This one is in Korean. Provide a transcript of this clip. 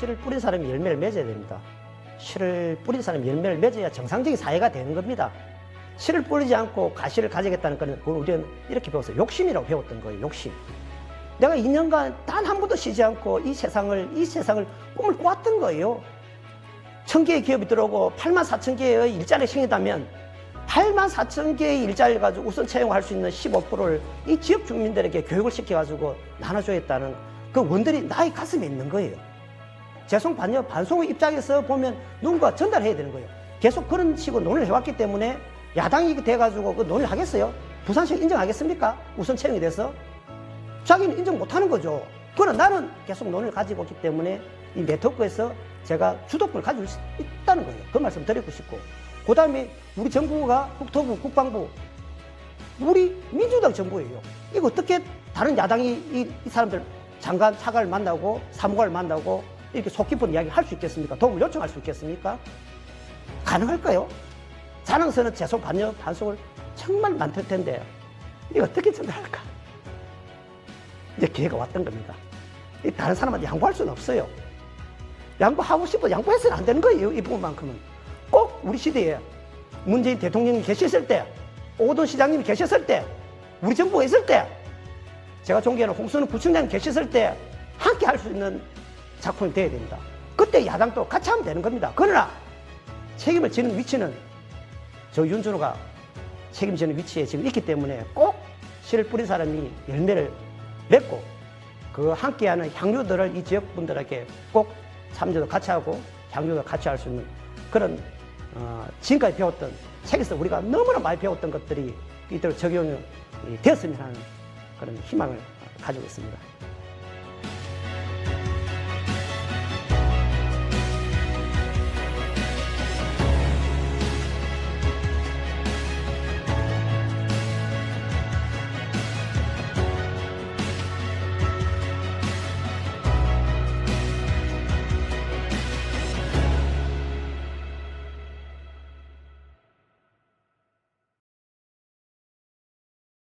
씨를 뿌린 사람이 열매를 맺어야 됩니다. 씨를 뿌린 사람이 열매를 맺어야 정상적인 사회가 되는 겁니다. 씨를 뿌리지 않고 가시를 가지겠다는 것은 그걸 우리는 이렇게 배웠어요. 욕심이라고 배웠던 거예요. 욕심. 내가 2년간 단 한 번도 쉬지 않고 이 세상을 이 세상을 꿈을 꿔왔던 거예요. 천 개의 기업이 들어오고 8만 4천 개의 일자리 생긴다면 8만 4천 개의 일자리를 가지고 우선 채용할 수 있는 15%를 이 지역 주민들에게 교육을 시켜가지고 나눠줘야겠다는 그 원들이 나의 가슴에 있는 거예요. 재송 반여 반송의 입장에서 보면 누군가 전달해야 되는 거예요. 계속 그런 식으로 논의를 해왔기 때문에 야당이 돼가지고 그 논의를 하겠어요? 부산시가 인정하겠습니까? 우선 채용이 돼서? 자기는 인정 못하는 거죠. 그러나 나는 계속 논의를 가지고 있기 때문에 이 네트워크에서 제가 주도권을 가지고 있- 있다는 거예요. 그 말씀 드리고 싶고. 그 다음에 우리 정부가 국토부, 국방부, 우리 민주당 정부예요. 이거 어떻게 다른 야당이 이, 이 사람들 장관, 차관을 만나고 사무관을 만나고 이렇게 속 깊은 이야기 할 수 있겠습니까? 도움을 요청할 수 있겠습니까? 가능할까요? 자랑스러운 재속 반여 반송을 정말 많을 텐데 이거 어떻게 전달할까? 이제 기회가 왔던 겁니다. 이 다른 사람한테 양보할 수는 없어요. 양보하고 싶어 양보해서는 안 되는 거예요. 이 부분만큼은 꼭 우리 시대에 문재인 대통령이 계셨을 때, 오돈 시장님이 계셨을 때, 우리 정부가 있을 때, 제가 존경하는 홍순우 부총장이 계셨을 때 함께 할 수 있는 작품이 돼야 됩니다. 그때 야당도 같이 하면 되는 겁니다. 그러나 책임을 지는 위치는 저 윤준호가 책임지는 위치에 지금 있기 때문에 꼭 씨를 뿌린 사람이 열매를 맺고 그 함께하는 향유들을 이 지역 분들에게 꼭 참여도 같이 하고 향유도 같이 할 수 있는 그런 어, 지금까지 배웠던 책에서 우리가 너무나 많이 배웠던 것들이 이대로 적용이 되었으면 하는 그런 희망을 가지고 있습니다.